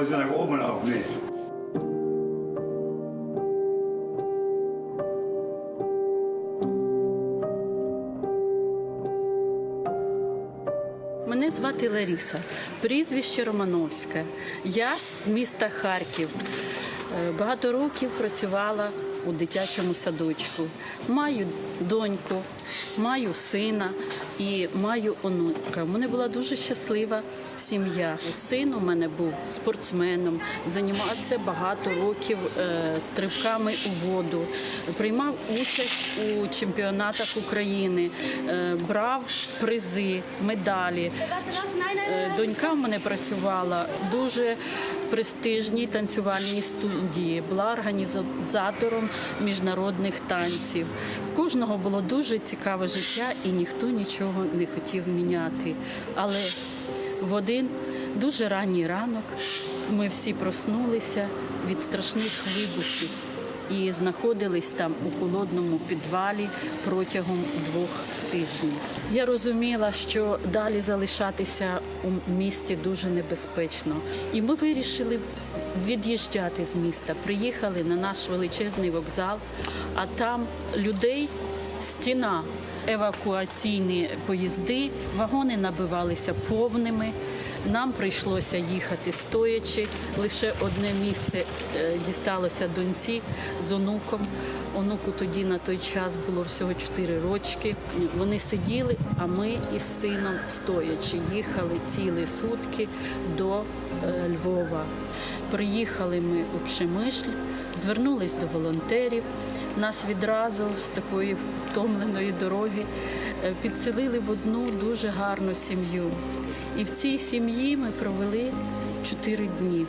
was in open auch nicht. Мене звати Ларіса, прізвище Романовська. Я з міста Харків. Е, Багато років працювала у дитячому садочку. Маю доньку, маю сина і маю онука. Мене була дуже щаслива сім'я. Син у мене був спортсменом, займався багато років е, стрибками у воду, приймав участь у чемпіонатах України, е, брав призи, медалі. Е, Донька в мене працювала дуже престижній танцювальній студії, була організатором міжнародних танців. В кожного було дуже цікаве життя, і ніхто нічого не хотів міняти. Але в один дуже ранній ранок ми всі проснулися від страшних вибухів і знаходились там у холодному підвалі протягом двох тижнів. Я розуміла, що далі залишатися у місті дуже небезпечно, і ми вирішили від'їжджати з міста. Приїхали на наш величезний вокзал, а там людей стіна. Евакуаційні поїзди, вагони набивалися повними. Нам прийшлося їхати стоячи. Лише одне місце е, дісталося доньці з онуком. Онуку тоді на той час було всього 4 рочки. Вони сиділи, а ми із сином стоячи їхали цілі сутки до е, Львова. Приїхали ми у Пшемишль, звернулись до волонтерів. Нас відразу з такої втомленої дороги е, підселили в одну дуже гарну сім'ю. І в цій сім'ї ми провели чотири дні.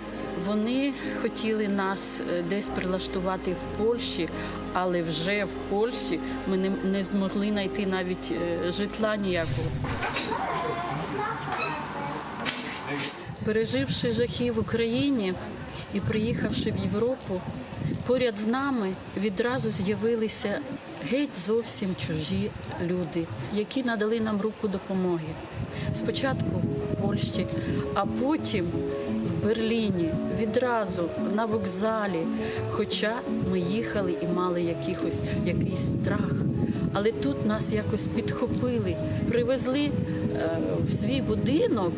Вони хотіли нас е, десь прилаштувати в Польщі, але вже в Польщі ми не, змогли знайти навіть е, житла ніякого. Переживши жахи в Україні і приїхавши в Європу, поряд з нами відразу з'явилися геть зовсім чужі люди, які надали нам руку допомоги. Спочатку в Польщі, а потім в Берліні, відразу на вокзалі. Хоча ми їхали і мали якихось, якийсь страх. Але тут нас якось підхопили, привезли е, в свій будинок.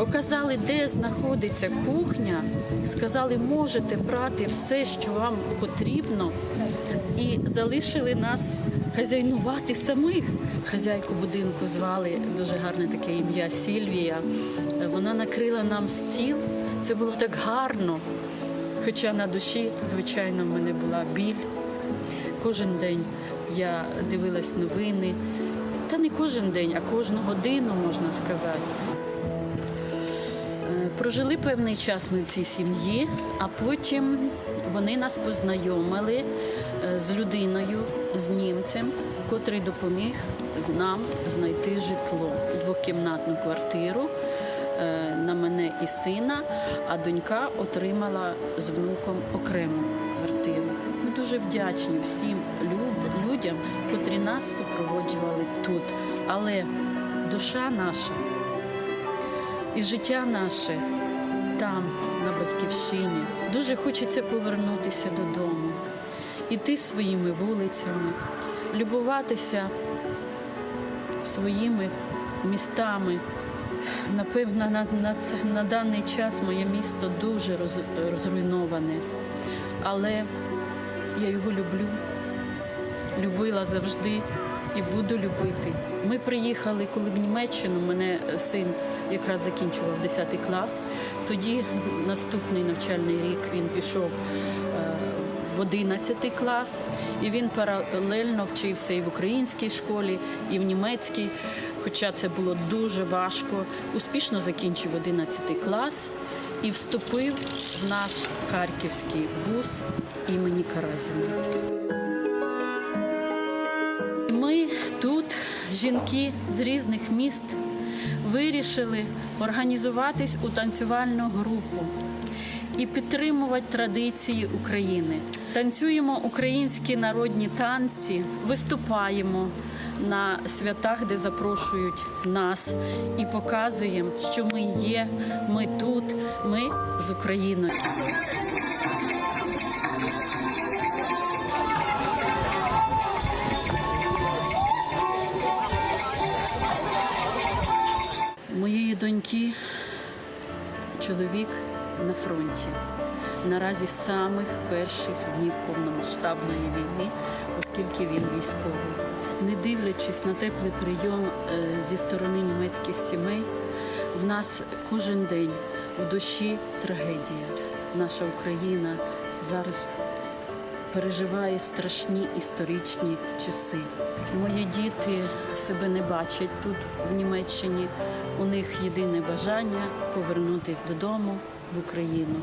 Показали, де знаходиться кухня, сказали, можете брати все, що вам потрібно, і залишили нас хазяйнувати самих. Хазяйку будинку звали дуже гарне таке ім'я Сільвія. Вона накрила нам стіл. Це було так гарно. Хоча на душі, звичайно, в мене була біль. Кожен день я дивилась новини. Та не кожен день, а кожну годину, можна сказати. Прожили певний час ми в цій сім'ї, а потім вони нас познайомили е, з людиною, з німцем, котрий допоміг нам знайти житло, двокімнатну квартиру е, на мене і сина, а донька отримала з внуком окрему квартиру. Ми дуже вдячні всім люд- людям, котрі нас супроводжували тут. Але душа наша і життя наше там, на батьківщині. Дуже хочеться повернутися додому, іти своїми вулицями, любуватися своїми містами. Напевно, на, на, на даний час моє місто дуже роз, розруйноване, але я його люблю, любила завжди і буду любити. Ми приїхали, коли в Німеччину мене син якраз закінчував 10 клас. Тоді наступний навчальний рік він пішов е, в 11 клас, і він паралельно вчився і в українській школі, і в німецькій. Хоча це було дуже важко, успішно закінчив 11 клас і вступив в наш харківський вуз імені Каразіна. Ми тут, жінки з різних міст, вирішили організуватись у танцювальну групу і підтримувати традиції України. Танцюємо українські народні танці, виступаємо, на святах, де запрошують нас і показуємо, що ми є, ми тут, ми з Україною. Моєї доньки чоловік на фронті. Наразі самих перших днів повномасштабної війни, оскільки він військовий. Не дивлячись на теплий прийом е, зі сторони німецьких сімей, в нас кожен день в душі трагедія. Наша Україна зараз переживає страшні історичні часи. Мої діти себе не бачать тут, в Німеччині. У них єдине бажання повернутися додому в Україну.